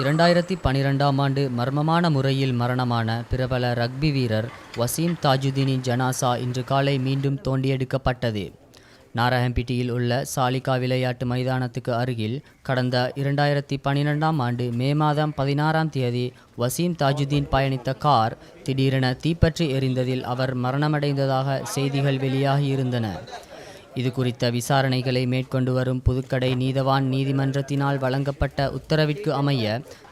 இரண்டாயிரத்தி பனிரெண்டாம் ஆண்டு மர்மமான முறையில் மரணமான பிரபல ரக்பி வீரர் வசீம் தாஜுதீனின் ஜனாசா இன்று காலை மீண்டும் தோண்டியெடுக்கப்பட்டது. நாராயம்பட்டியில் உள்ள சாலிகா விளையாட்டு மைதானத்துக்கு அருகில் கடந்த இரண்டாயிரத்தி பனிரெண்டாம் ஆண்டு மே மாதம் பதினாறாம் தேதி வசீம் தாஜுதீன் பயணித்த கார் திடீரென தீப்பற்றி எரிந்ததில் அவர் மரணமடைந்ததாக செய்திகள் வெளியாகியிருந்தன இது குறித்த விசாரணைகளை மேற்கொண்டு வரும் புதுக்கடை நீதவான் நீதிமன்றத்தினால் வழங்கப்பட்ட உத்தரவிற்கு அமைய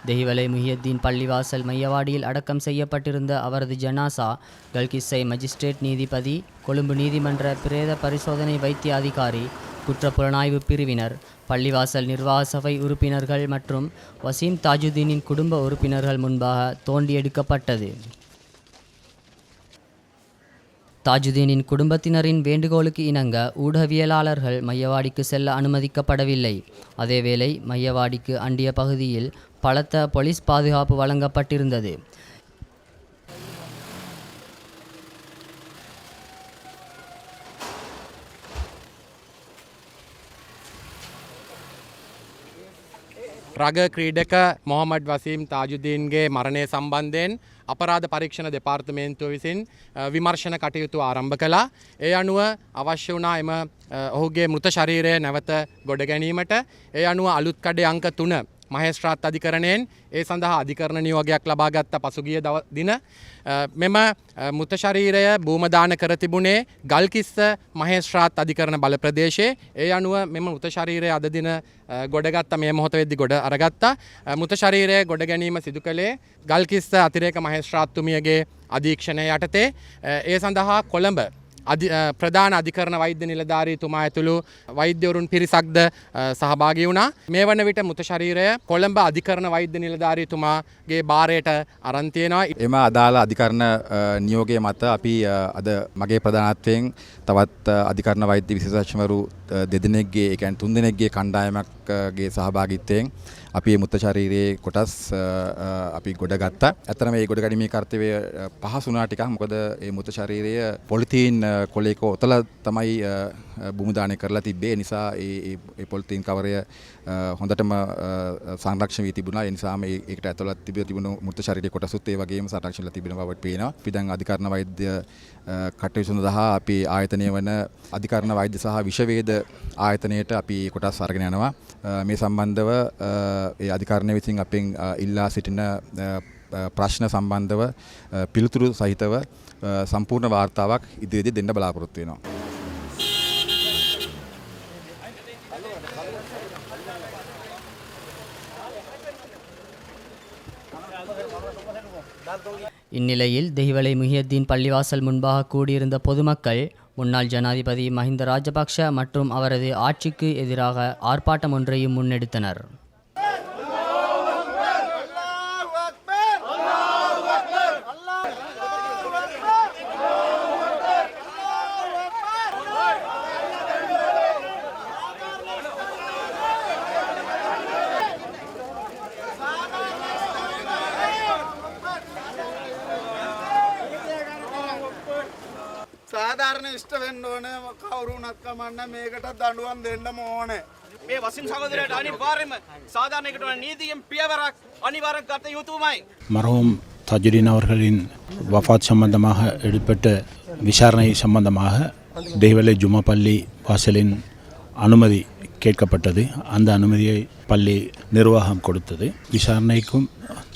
தெஹிவலை முஹியத்தீன் பள்ளிவாசல் மையவாடியில் அடக்கம் செய்யப்பட்டிருந்த அவரது ஜனாசா கல்கிஸ்ஸை மஜிஸ்ட்ரேட் நீதிபதி கொழும்பு நீதிமன்ற பிரேத பரிசோதனை வைத்திய அதிகாரி குற்றப்புலனாய்வு பிரிவினர் பள்ளிவாசல் நிர்வாக சபை உறுப்பினர்கள் மற்றும் வசீம் தாஜுதீனின் குடும்ப உறுப்பினர்கள் முன்பாக தோண்டி எடுக்கப்பட்டது தாஜுதீனின் குடும்பத்தினரின் வேண்டுகோளுக்கு இணங்க ஊடகவியலாளர்கள் மையவாடிக்கு செல்ல அனுமதிக்கப்படவில்லை. அதேவேளை மையவாடிக்கு அண்டிய பகுதியில் பலத்த போலீஸ் பாதுகாப்பு வழங்கப்பட்டிருந்தது. රග ක්‍රීඩක මොහමඩ් වසීම් තාජුදීන්ගේ මරණය සම්බන්ධයෙන් අපරාධ පරීක්ෂණ දෙපාර්තමේන්තුව විසින් අ, විමර්ශන කටයුතු ආරම්භ කලා. ඒ අනුව අවශ්‍ය වනා එම අ, ඔහුගේ මෘත ශරීරය නැවත ගොඩ ගැනීමට ඒ අනුව අලුත් කඩේ අංක තුන මහේස්ත්‍රාත් අධිකරණයෙන් ඒ සඳහා අධිකරණ නියෝගයක් ලබාගත්ත පසුගිය දව- දින. අ, මෙම අ, මෘත ශරීරය භූමදාන කර තිබුණේ ගල්කිස්ස මහේස්ත්‍රාත් අධිකරණ බල ප්‍රදේශයේ. ඒ අනුව මෙම මෘත ශරීරය අද දින අ, ගොඩගත්ත මේ මොහොත වෙද්දි ගොඩ අරගත්තා. අ, මෘත ශරීරය ගොඩ ගැනීම සිදු කළේ ගල්කිස්ස අතිරේක මහේස්ත්‍රාත්තුමියගේ අධීක්ෂණය යටතේ. අ, ඒ සඳහා කොළඹ අධි අ, ප්‍රධාන අධිකරණ වෛද්‍ය නිලධාරීතුමා ඇතුළු වෛද්‍යවරුන් පිරිසක්ද අ, සහභාගී වුණා. මේ වන විට මෘත ශරීරය කොළඹ අධිකරණ වෛද්‍ය නිලධාරීතුමාගේ භාරයට අරන් තියෙනවා. එම අදාළ අධිකරණ අ, නියෝගය මත අපි අ, අද මගේ ප්‍රධානත්වයෙන් තවත් අ, අධිකරණ වෛද්‍ය විශේෂඥවරු අ, දෙදෙනෙක්ගේ ඒ කියන්නේ තුන්දෙනෙක්ගේ කණ්ඩායමක්ගේ සහභාගීත්වයෙන් අපි මේ මුත්ත ශරීරයේ කොටස් අ, අ, අපි ගොඩ ගත්තා. ඇත්තටම මේ ගොඩ ගැනීමේ කාර්යය අ, පහසු වුණා ටිකක්. මොකද මේ මුත්ත ශරීරය පොලිතීන් අ, කොලයක ඔතලා තමයි අ, අ, භූමිදානය කරලා තිබ්බේ. ඒ නිසා ඒ ඒ- ඒ පොලිතීන් කවරය අ, හොඳටම අ, අ, සංරක්ෂණ වී තිබුණා. ඒ නිසා මේ ඒකට ඇතුළත් තිබෙ තිබුණු මෘත ශරීරයේ කොටසුත් ඒ වගේම සංරක්ෂණ වෙලා තිබෙන බවට පේනවා. අපි දැන් අධිකරණ වෛද්‍ය අ, කටයුතු සඳහා අපි ආයතනය වන අධිකරණ වෛද්‍ය සහ විෂවේද ආයතනයට අපි ඒ කොටස් අරගෙන යනවා. අ, මේ සම්බන්ධව අ, ඒ අධිකරණය විසින් අපෙන් අ, ඉල්ලා සිටින අ, අ, ප්‍රශ්න සම්බන්ධව අ, පිළිතුරු සහිතව අ, සම්පූර්ණ වාර්තාවක් ඉදිරියේදී දෙන්න බලාපොරොත්තු වෙනවා. இந்நிலையில் தெஹிவலை முஹியத்தீன் பள்ளிவாசல் முன்பாக கூடியிருந்த பொதுமக்கள் முன்னாள் ஜனாதிபதி மஹிந்த ராஜபக்ஷ மற்றும் அவரது ஆட்சிக்கு எதிராக ஆர்ப்பாட்டம் ஒன்றையும் முன்னெடுத்தனர். සාධාරණ ඉෂ්ට වෙන්න ඕනේ කවුරුනත් කමන්න මේකට දඩුවම් දෙන්නම ඕනේ. මේ වසින් සහෝදරයට අනිවාර්යයෙන්ම සාධාරණයකට වන නීතියෙන් පියවරක් அனிவாரம் கத்த யூத்துமாய் மர்ஹூம் தஜுதீன் அவர்களின் வஃபாத் சம்பந்தமாக எடுப்பட்ட விசாரணை சம்பந்தமாக தெய்வலை ஜும்மா பள்ளி வாசலின் அனுமதி கேட்கப்பட்டது. அந்த அனுமதியை பள்ளி நிர்வாகம் கொடுத்தது. விசாரணைக்கும்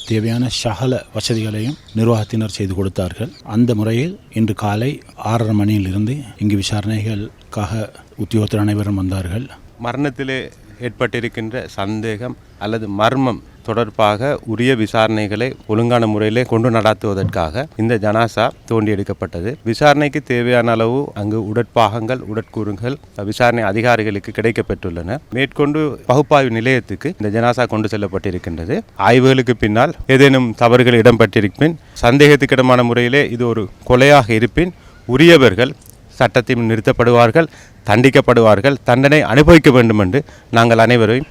தேவையான சகல வசதிகளையும் நிர்வாகத்தினர் செய்து கொடுத்தார்கள். அந்த முறையில் இன்று காலை ஆறரை மணியிலிருந்து இங்கு விசாரணைகளுக்காக உத்தியோகத்தர் அனைவரும் வந்தார்கள். மரணத்திலே ஏற்பட்டிருக்கின்ற சந்தேகம் அல்லது மர்மம் தொடர்பாக உரிய விசாரணைகளை ஒழுங்கான முறையிலே கொண்டு நடாத்துவதற்காக இந்த ஜனாசா தோண்டி எடுக்கப்பட்டது விசாரணைக்கு தேவையான அளவு அங்கு உடற்பாகங்கள் உடற்கூறுகள் விசாரணை அதிகாரிகளுக்கு கிடைக்கப்பெற்றுள்ளன. மேற்கொண்டு பகுப்பாய்வு நிலையத்துக்கு இந்த ஜனாசா கொண்டு செல்லப்பட்டிருக்கின்றது. ஆய்வுகளுக்கு பின்னால் ஏதேனும் தவறுகள் இடம்பெற்றிருப்பின் சந்தேகத்துக்கிடமான முறையிலே இது ஒரு கொலையாக இருப்பின் உரியவர்கள் சட்டத்தில் நிறுத்தப்படுவார்கள் தண்டிக்கப்படுவார்கள் தண்டனை அனுபவிக்க வேண்டும் என்று நாங்கள் அனைவரையும்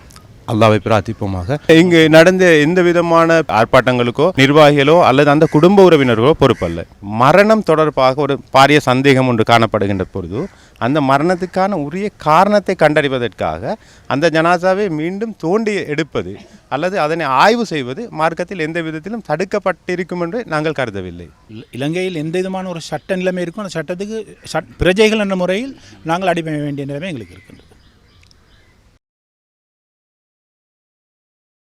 அல்லாவை பிரார்த்திப்போமாக. இங்கு நடந்த எந்த விதமான ஆர்ப்பாட்டங்களுக்கோ நிர்வாகிகளோ அல்லது அந்த குடும்ப உறவினர்களோ பொறுப்பல்ல. மரணம் தொடர்பாக ஒரு பாரிய சந்தேகம் ஒன்று காணப்படுகின்ற பொழுது அந்த மரணத்துக்கான உரிய காரணத்தை கண்டறிவதற்காக அந்த ஜனாசாவை மீண்டும் தோண்டி எடுப்பது அல்லது அதனை ஆய்வு செய்வது மார்க்கத்தில் எந்த விதத்திலும் தடுக்கப்பட்டிருக்கும் என்று நாங்கள் கருதவில்லை. இலங்கையில் எந்த விதமான ஒரு சட்ட நிலைமை இருக்கும் அந்த சட்டத்துக்கு சட் பிரஜைகள் என்ற முறையில் நாங்கள் அடிமை வேண்டிய நிலைமை எங்களுக்கு இருக்கின்றது.